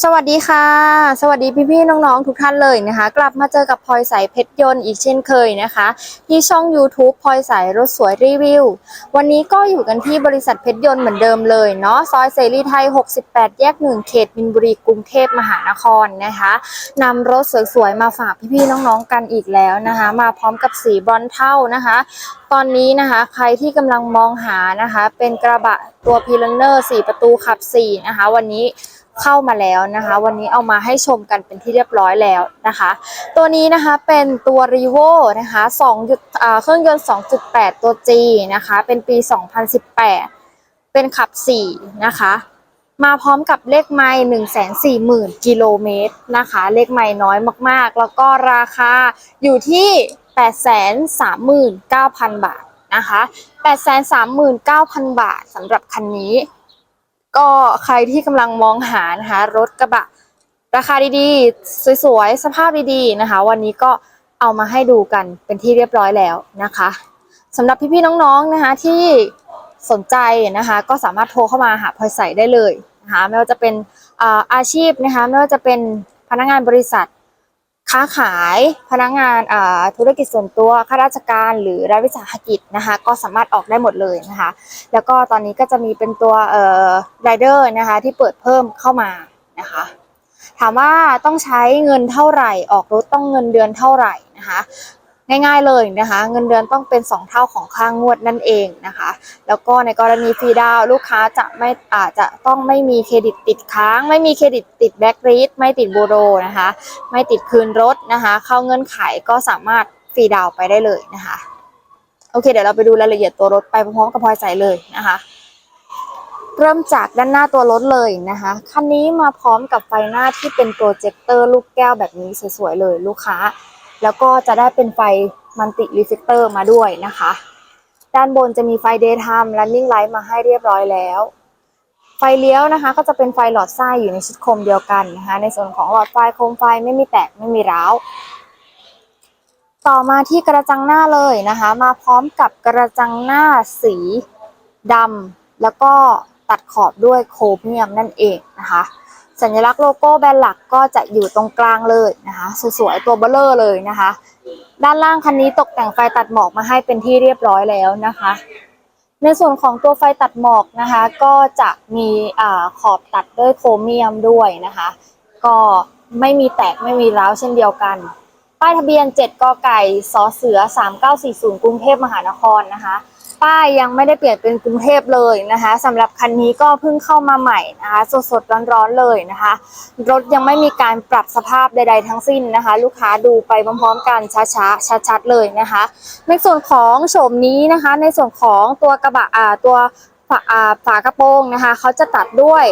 สวัสดีค่ะ สวัสดีพี่ๆน้องๆ ทุกท่านเลยนะคะ กลับมาเจอกับพลอยใสเพชรยนต์อีกเช่นเคยนะคะ ที่ช่อง YouTube พลอยใสรถสวยรีวิว วันนี้ก็อยู่กันที่บริษัทเพชรยนต์เหมือนเดิมเลยเนาะซอยเสรีไทย 68 แยก 1 เขตมินบุรีกรุงเทพมหานครนะคะนำรถสวยๆ มาฝากพี่ๆน้องๆกันอีกแล้วนะคะ มาพร้อมกับสีบรอนเท่านะคะ ตอนนี้นะคะ ใครที่กำลังมองหานะคะ เป็นกระบะตัวพีลันเนอร์4ประตูขับ4นะคะ วันนี้ เข้ามาแล้วนะคะ วันนี้เอามาให้ชมกันเป็นที่เรียบร้อยแล้วนะคะ ตัวนี้นะคะเป็นตัว r e v o นะคะ2จุดเครื่องยนต์ 2.8 ตัว G นะคะ เป็นปี 2018 เป็นขับ 4 นะคะ มาพร้อมกับเลขไมล์140,000กิโลเมตรนะคะ เลขไมล์น้อยมากๆ แล้วก็ราคาอยู่ที่839,000บาทนะคะ839,000บาทสำหรับคันนี้ ก็ใครที่กำลังมองหานะคะรถกระบะ ราคาดีๆ สวยๆ สภาพดีๆนะคะ วันนี้ก็เอามาให้ดูกันเป็นที่เรียบร้อยแล้วนะคะสำหรับพี่ๆน้องๆนะคะที่สนใจนะคะก็สามารถโทรเข้ามาหาพลอยใสได้เลยนะคะไม่ว่าจะเป็นอาชีพนะคะไม่ว่าจะเป็นพนักงานบริษัท ค้าขายพนักงานธุรกิจส่วนตัวข้าราชการหรือรัฐวิสาหกิจนะคะก็สามารถออกได้หมดเลยนะคะ แล้วก็ตอนนี้ก็จะมีเป็นตัวเอ่อไรเดอร์นะคะที่เปิดเพิ่มเข้ามานะคะ ถามว่าต้องใช้เงินเท่าไหร่ ออกรถต้องเงินเดือนเท่าไหร่นะคะ ง่ายๆเลยนะคะ เงินเดือนต้องเป็น 2 เท่าของค่างวดนั่นเองนะคะ แล้วก็ในกรณีฟรีดาวลูกค้าจะไม่อาจจะต้องไม่มีเครดิตติดค้าง ไม่มีเครดิตติดแบ็กรีดไม่ติดบูโรนะคะ ไม่ติดคืนรถนะคะ เข้าเงื่อนไขก็สามารถฟรีดาวไปได้เลยนะคะ โอเค เดี๋ยวเราไปดูรายละเอียดตัวรถไปพร้อมกับพลอยใสเลยนะคะเริ่มจากด้านหน้าตัวรถเลยนะคะ คันนี้มาพร้อมกับไฟหน้าที่เป็นโปรเจคเตอร์ลูกแก้วแบบนี้สวยๆเลยลูกค้า แล้วก็จะได้เป็นไฟมันติรีเฟกเตอร์มาด้วยนะคะ ด้านบนจะมีไฟ daytime running light มาให้เรียบร้อยแล้ว ไฟเลี้ยวนะคะ ก็จะเป็นไฟหลอดไส้อยู่ในชุดโคมเดียวกันนะคะ ในส่วนของหลอดไฟโคมไฟไม่มีแตกไม่มีร้าว ต่อมาที่กระจังหน้าเลยนะคะ มาพร้อมกับกระจังหน้าสีดำแล้วก็ตัดขอบด้วยโครเมียมนั่นเองนะคะ สัญลักษณ์โลโก้แบรนด์หลักก็จะอยู่ตรงกลางเลยนะคะสวยๆตัวเบลเลอร์เลยนะคะ ด้านล่างคันนี้ตกแต่งไฟตัดหมอกมาให้เป็นที่เรียบร้อยแล้วนะคะ ในส่วนของตัวไฟตัดหมอกนะคะ ก็จะมีอขอบตัดด้วยโครเมียมด้วยนะคะ ก็ไม่มีแตกไม่มีร้าวเช่นเดียวกัน ป้ายทะเบียน 7กไก่สเสือ 3940 กรุงเทพมหานครนะคะ ป้ายยังไม่ได้เปลี่ยนเป็นกรุงเทพเลยนะคะสำหรับคันนี้ก็เพิ่งเข้ามาใหม่นะคะสดๆร้อนๆเลยนะคะ รถยังไม่มีการปรับสภาพใด ๆ ทั้งสิ้นนะคะ ลูกค้าดูไปพร้อมๆกันช้าๆชัดๆเลยนะคะ ในส่วนของโฉมนี้นะคะ ในส่วนของตัวกระบะอ่าตัวฝาอ่าฝากระโปรงนะคะเขาจะตัดด้วย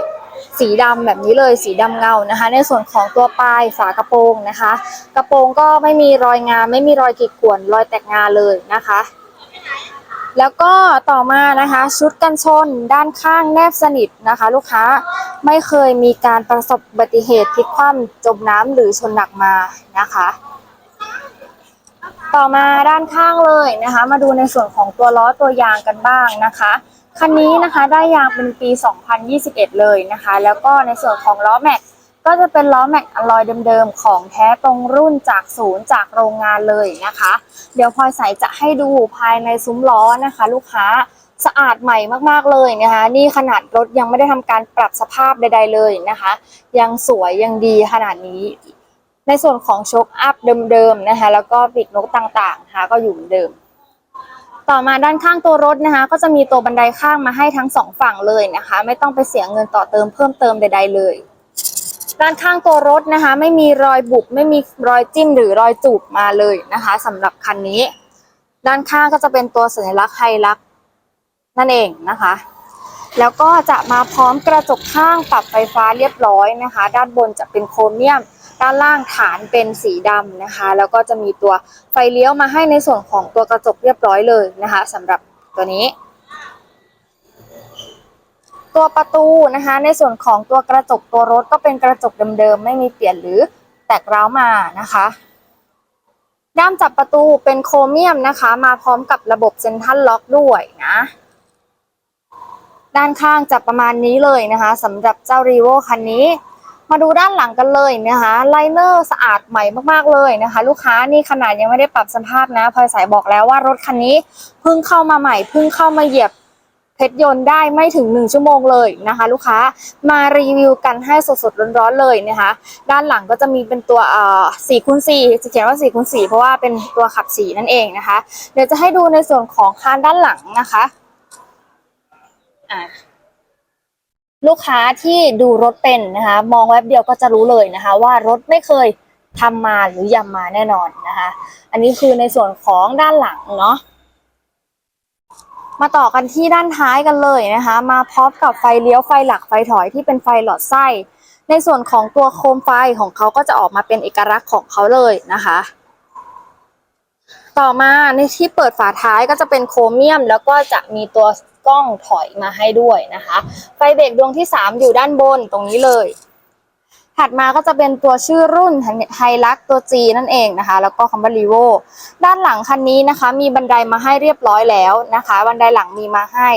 สีดำแบบนี้เลยสีดำเงานะคะ ในส่วนของตัวปลายฝากระโปรงนะคะ กระโปรงก็ไม่มีรอยงามไม่มีรอยขีดข่วนรอยแตกงาเลยนะคะ แล้วก็ต่อมานะคะชุดกันชนด้านข้างแนบสนิทนะคะ ลูกค้าไม่เคยมีการประสบอุบัติเหตุพลิกคว่ำจมน้ำหรือชนหนักมานะคะ ต่อมาด้านข้างเลยนะคะ มาดูในส่วนของตัวล้อตัวยางกันบ้างนะคะคันนี้นะคะได้ยางเป็นปี 2021 เลยนะคะ แล้วก็ในส่วนของล้อแม็ก ก็จะเป็นล้อแม็กอลลอยเดิมๆ ของแท้ตรงรุ่นจากศูนย์จากโรงงานเลยนะคะ เดี๋ยวพลอยใสจะให้ดูภายในซุ้มล้อนะคะ ลูกค้าสะอาดใหม่มากๆเลยนะคะ นี่ขนาดรถยังไม่ได้ทำการปรับสภาพใด ๆเลยนะคะ ยังสวยยังดีขนาดนี้ในส่วนของโชคอัพเดิมๆนะคะ แล้วก็ปีกนกต่างๆนะคะก็อยู่เหมือนเดิม ต่อมาด้านข้างตัวรถนะคะ ก็จะมีตัวบันไดข้างมาให้ทั้งสองฝั่งเลยนะคะ ไม่ต้องไปเสียเงินต่อเติมเพิ่มเติมใด ๆ เลย ด้านข้างตัวรถนะคะ ไม่มีรอยบุบไม่มีรอยจิ้มหรือรอยจูบมาเลยนะคะสำหรับคันนี้ ด้านข้างก็จะเป็นตัวสัญลักษณ์ไฮลักษ์นั่นเองนะคะ แล้วก็จะมาพร้อมกระจกข้างปรับไฟฟ้าเรียบร้อยนะคะ ด้านบนจะเป็นโครเมียม ด้านล่างฐานเป็นสีดำนะคะ แล้วก็จะมีตัวไฟเลี้ยวมาให้ในส่วนของตัวกระจกเรียบร้อยเลยนะคะสำหรับตัวนี้ ตัวประตูนะคะ ในส่วนของตัวกระจกตัวรถก็เป็นกระจกเดิมๆไม่มีเปลี่ยนหรือแตกร้าวมานะคะ ด้ามจับประตูเป็นโครเมียมนะคะ มาพร้อมกับระบบเซ็นทัลล็อกด้วยนะด้านข้างจะประมาณนี้เลยนะคะสำหรับเจ้ารีโวคันนี้ มาดูด้านหลังกันเลยนะคะไลเนอร์สะอาดใหม่มากๆเลยนะคะ ลูกค้านี่ขนาดยังไม่ได้ปรับสภาพนะพลอยสายบอกแล้วว่ารถคันนี้เพิ่งเข้ามาใหม่เพิ่งเข้ามาเหยียบ เพชรยนต์ได้ไม่ถึง 1 ชั่วโมงเลยนะคะ ลูกค้ามารีวิวกันให้สดๆร้อนๆเลยนะคะ ด้านหลังก็จะมีเป็นตัวเอ่อ4คูณ4จะเขียนว่า4คูณ4เพราะว่าเป็นตัวขับสีนั่นเองนะคะ เดี๋ยวจะให้ดูในส่วนของคานด้านหลังนะคะอ่าลูกค้าที่ดูรถเป็นนะคะ มองแวบเดียวก็จะรู้เลยนะคะ ว่ารถไม่เคยทำมาหรือยำมาแน่นอนนะคะ อันนี้คือในส่วนของด้านหลังเนาะ มาต่อกันที่ด้านท้ายกันเลยนะคะ มาพร้อมกับไฟเลี้ยวไฟหลักไฟถอยที่เป็นไฟหลอดไส้ ในส่วนของตัวโคมไฟของเขาก็จะออกมาเป็นเอกลักษณ์ของเขาเลยนะคะ ต่อมาในที่เปิดฝาท้ายก็จะเป็นโครเมียม แล้วก็จะมีตัวกล้องถอยมาให้ด้วยนะคะ ไฟเบรกดวงที่ 3 อยู่ด้านบนตรงนี้เลย ถัดมาก็จะเป็นตัวชื่อรุ่นไฮลักตัว G นั่นเองนะคะ แล้วก็คำว่า r ีโวด้านหลังคันนี้นะคะ มีบันไดมาให้เรียบร้อยแล้วนะคะบันไดหลังมีมาให้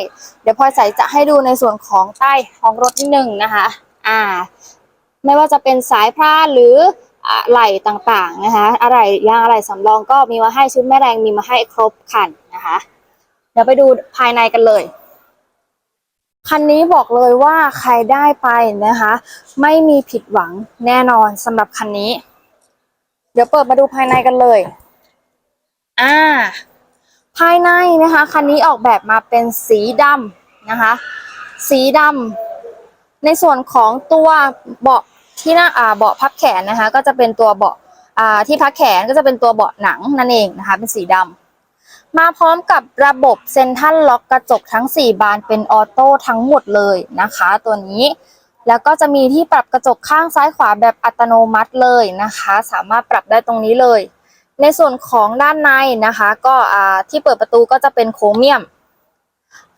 เดี๋ยวพลอยใส่จะให้ดูในส่วนของใต้ท้องรถนิดนึงนะคะ อ่า ไม่ว่าจะเป็นสายพลาหรืออะไหล่ต่างๆนะคะอะไรยางอะไรสำรองก็มีมาให้ชุดแม่แรงมีมาให้ครบคันนะคะ เดี๋ยวไปดูภายในกันเลย คันนี้บอกเลยว่าใครได้ไปนะคะ ไม่มีผิดหวังแน่นอนสำหรับคันนี้ เดี๋ยวเปิดมาดูภายในกันเลย อ่า ภายในนะคะ คันนี้ออกแบบมาเป็นสีดำนะคะ สีดำในส่วนของตัวเบาะที่นั่งอ่าเบาะพับแขนนะคะ ก็จะเป็นตัวเบาะอ่าที่พักแขนก็จะเป็นตัวเบาะหนังนั่นเองนะคะ เป็นสีดำ มาพร้อมกับระบบเซ็นทรัลล็อกกระจกทั้ง 4 บานเป็นออโต้ทั้งหมดเลยนะคะ ตัวนี้แล้วก็จะมีที่ปรับกระจกข้างซ้ายขวาแบบอัตโนมัติเลยนะคะ สามารถปรับได้ตรงนี้เลย ในส่วนของด้านในนะคะ ก็อ่าที่เปิดประตูก็จะเป็นโครเมียม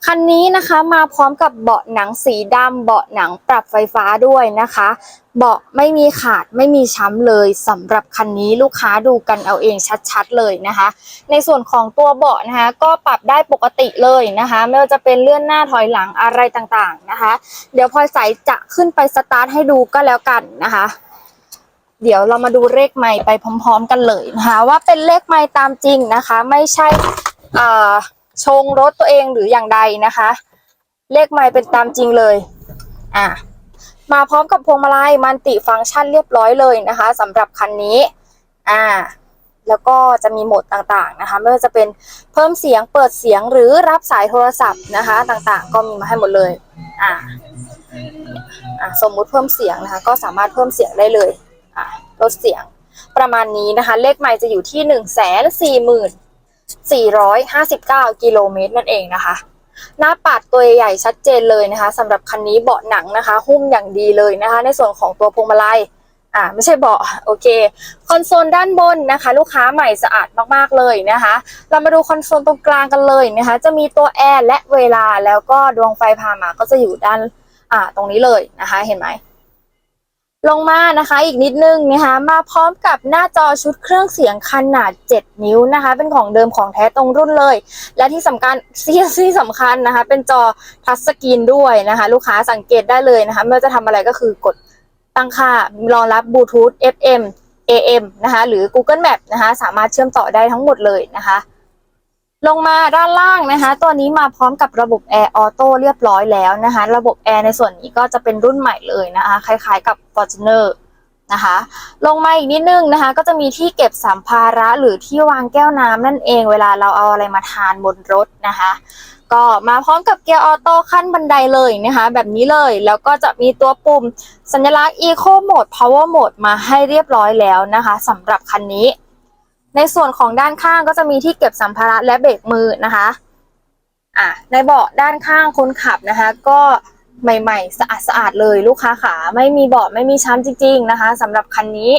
คันนี้นะคะมาพร้อมกับเบาะหนังสีดำเบาะหนังปรับไฟฟ้าด้วยนะคะ เบาะไม่มีขาดไม่มีช้ำเลยสำหรับคันนี้ลูกค้าดูกันเอาเองชัดๆเลยนะคะ ในส่วนของตัวเบาะนะคะ ก็ปรับได้ปกติเลยนะคะ ไม่ว่าจะเป็นเลื่อนหน้าถอยหลังอะไรต่างๆนะคะ เดี๋ยวพลอยใสจะขึ้นไปสตาร์ทให้ดูก็แล้วกันนะคะเดี๋ยวเรามาดูเลขไมค์ไปพร้อม ๆ กันเลยนะคะว่าเป็นเลขไมค์ตามจริงนะคะ ไม่ใช่อ่า ชงรถตัวเองหรืออย่างใดนะคะ เลขไมค์เป็นตามจริงเลยอะมาพร้อมกับพวงมาลัยมันติฟังก์ชันเรียบร้อยเลยนะคะสำหรับคันนี้อ่าแล้วก็จะมีโหมดต่างๆนะคะ ไม่ว่าจะเป็นเพิ่มเสียงเปิดเสียงหรือรับสายโทรศัพท์นะคะ ต่างๆ ก็มีมาให้หมดเลยอ่าอ่าสมมุติเพิ่มเสียงนะคะ ก็สามารถเพิ่มเสียงได้เลยอ่าลดเสียงประมาณนี้นะคะ เลขไมค์จะอยู่ที่หนึ่งแสนสี่หมื่น สี่ร้อยห้าสิบเก้ากิโลเมตรนั่นเองนะคะ หน้าปัดตัวใหญ่ชัดเจนเลยนะคะสำหรับคันนี้เบาะหนังนะคะ หุ้มอย่างดีเลยนะคะ ในส่วนของตัวพวงมาลัยอ่าไม่ใช่เบาะโอเค คอนโซลด้านบนนะคะ ลูกค้าใหม่สะอาดมากๆเลยนะคะ เรามาดูคอนโซลตรงกลางกันเลยนะคะ จะมีตัวแอร์และเวลาแล้วก็ดวงไฟพามาก็จะอยู่ด้านอ่าตรงนี้เลยนะคะ เห็นไหม ลงมานะคะอีกนิดนึงนะคะมาพร้อมกับหน้าจอชุดเครื่องเสียงขนาด 7 นิ้วนะคะ เป็นของเดิมของแท้ตรงรุ่นเลย และที่สำคัญที่ที่สำคัญนะคะ เป็นจอทัชสกรีนด้วยนะคะ ลูกค้าสังเกตได้เลยนะคะไม่ว่าจะทำอะไรก็คือกดตั้งค่ารองรับบลูทูธ FM AM นะคะ หรือ Google Map นะคะ สามารถเชื่อมต่อได้ทั้งหมดเลยนะคะ ลงมาด้านล่างนะคะ ตัวนี้มาพร้อมกับระบบแอร์ออโต้เรียบร้อยแล้วนะคะ ระบบแอร์ในส่วนนี้ก็จะเป็นรุ่นใหม่เลยนะคะ คล้ายๆกับ Fortuner นะคะ ลงมาอีกนิดนึงนะคะ ก็จะมีที่เก็บสัมภาระหรือที่วางแก้วน้ำนั่นเองเวลาเราเอาอะไรมาทานบนรถนะคะ ก็มาพร้อมกับเกียร์ออโต้ขั้นบันไดเลยนะคะ แบบนี้เลยแล้วก็จะมีตัวปุ่มสัญลักษณ์ Eco Mode Power Mode มาให้เรียบร้อยแล้วนะคะสำหรับคันนี้ ในส่วนของด้านข้างก็จะมีที่เก็บสัมภาระและเบรกมือนะคะอะในเบาะด้านข้างคนขับนะคะ ก็ใหม่ๆ สะอาดสะอาดๆเลยลูกค้าขาไม่มีเบาะไม่มีช้ำจริง ๆ นะคะสำหรับคันนี้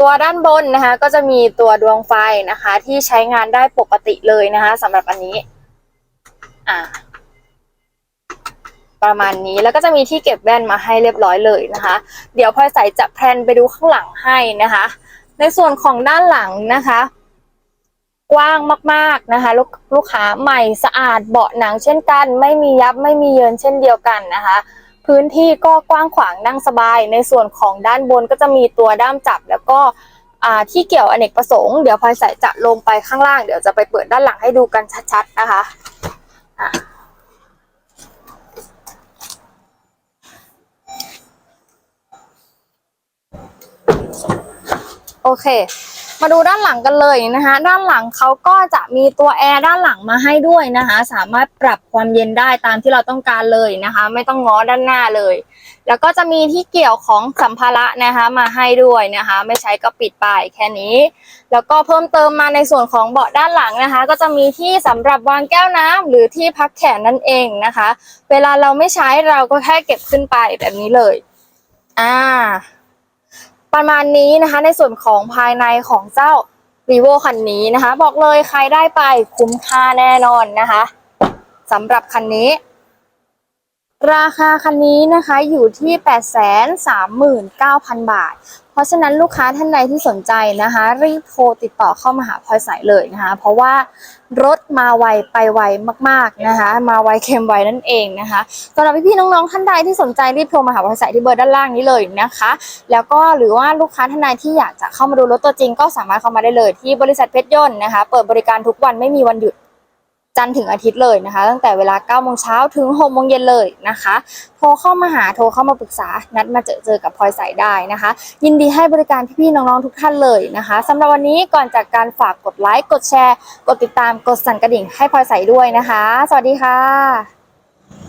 ตัวด้านบนนะคะ ก็จะมีตัวดวงไฟนะคะ ที่ใช้งานได้ปกติเลยนะคะสำหรับอันนี้อ่าประมาณนี้แล้วก็จะมีที่เก็บแว่นมาให้เรียบร้อยเลยนะคะ เดี๋ยวพลอยใส่จะแพลนไปดูข้างหลังให้นะคะ ในส่วนของด้านหลังนะคะ กว้างมากๆนะคะลูกลูกค้าใหม่สะอาดเบาะหนังเช่นกัน ไม่มียับไม่มีเยินเช่นเดียวกันนะคะ พื้นที่ก็กว้างขวางนั่งสบาย ในส่วนของด้านบนก็จะมีตัวด้ามจับ แล้วก็อ่าที่เกี่ยวอเนกประสงค์เดี๋ยวพลอยใส่จะลงไปข้างล่างเดี๋ยวจะไปเปิดด้านหลังให้ดูกันชัดๆนะคะะ โอเค มาดูด้านหลังกันเลยนะคะ ด้านหลังเขาก็จะมีตัวแอร์ด้านหลังมาให้ด้วยนะคะ สามารถปรับความเย็นได้ตามที่เราต้องการเลยนะคะ ไม่ต้องง้อด้านหน้าเลย แล้วก็จะมีที่เกี่ยวของสัมภาระนะคะ มาให้ด้วยนะคะ ไม่ใช้ก็ปิดไปแค่นี้ แล้วก็เพิ่มเติมมาในส่วนของเบาะด้านหลังนะคะ ก็จะมีที่สำหรับวางแก้วน้ำหรือที่พักแขนนั่นเองนะคะ เวลาเราไม่ใช้เราก็แค่เก็บขึ้นไปแบบนี้เลย อ่า ประมาณนี้นะคะ ในส่วนของภายในของเจ้า vivo คันนี้นะคะ บอกเลยใครได้ไปคุ้มค่าแน่นอนนะคะสำหรับคันนี้ ราคาคันนี้นะคะอยู่ที่ 839,000 บาท เพราะฉะนั้นลูกค้าท่านใดที่สนใจนะคะ รีบโทรติดต่อเข้ามาหาพลอยใสเลยนะคะ เพราะว่ารถมาไวไปไวมากๆนะคะ มาไวเค็มไวนั่นเองนะคะสำหรับพี่ๆน้องๆท่านใดที่สนใจรีบโทรมาหาพลอยใสที่เบอร์ด้านล่างนี้เลยนะคะ แล้วก็หรือว่าลูกค้าท่านใดที่อยากจะเข้ามาดูรถตัวจริง ก็สามารถเข้ามาได้เลยที่บริษัทเพชรยนต์นะคะ เปิดบริการทุกวันไม่มีวันหยุด จันทร์ถึงอาทิตย์เลยนะคะ ตั้งแต่เวลา9โมงเช้าถึง6โมงเย็นเลยนะคะ โทรเข้ามาหาโทรเข้ามาปรึกษา นัดมาเจอเจอกับพลอยใสได้นะคะ ยินดีให้บริการพี่ๆน้องๆทุกท่านเลยนะคะสำหรับวันนี้ก่อนจากการฝากกดไลค์กดแชร์ กดติดตามกดสั่นกระดิ่งให้พลอยใสด้วยนะคะ สวัสดีค่ะ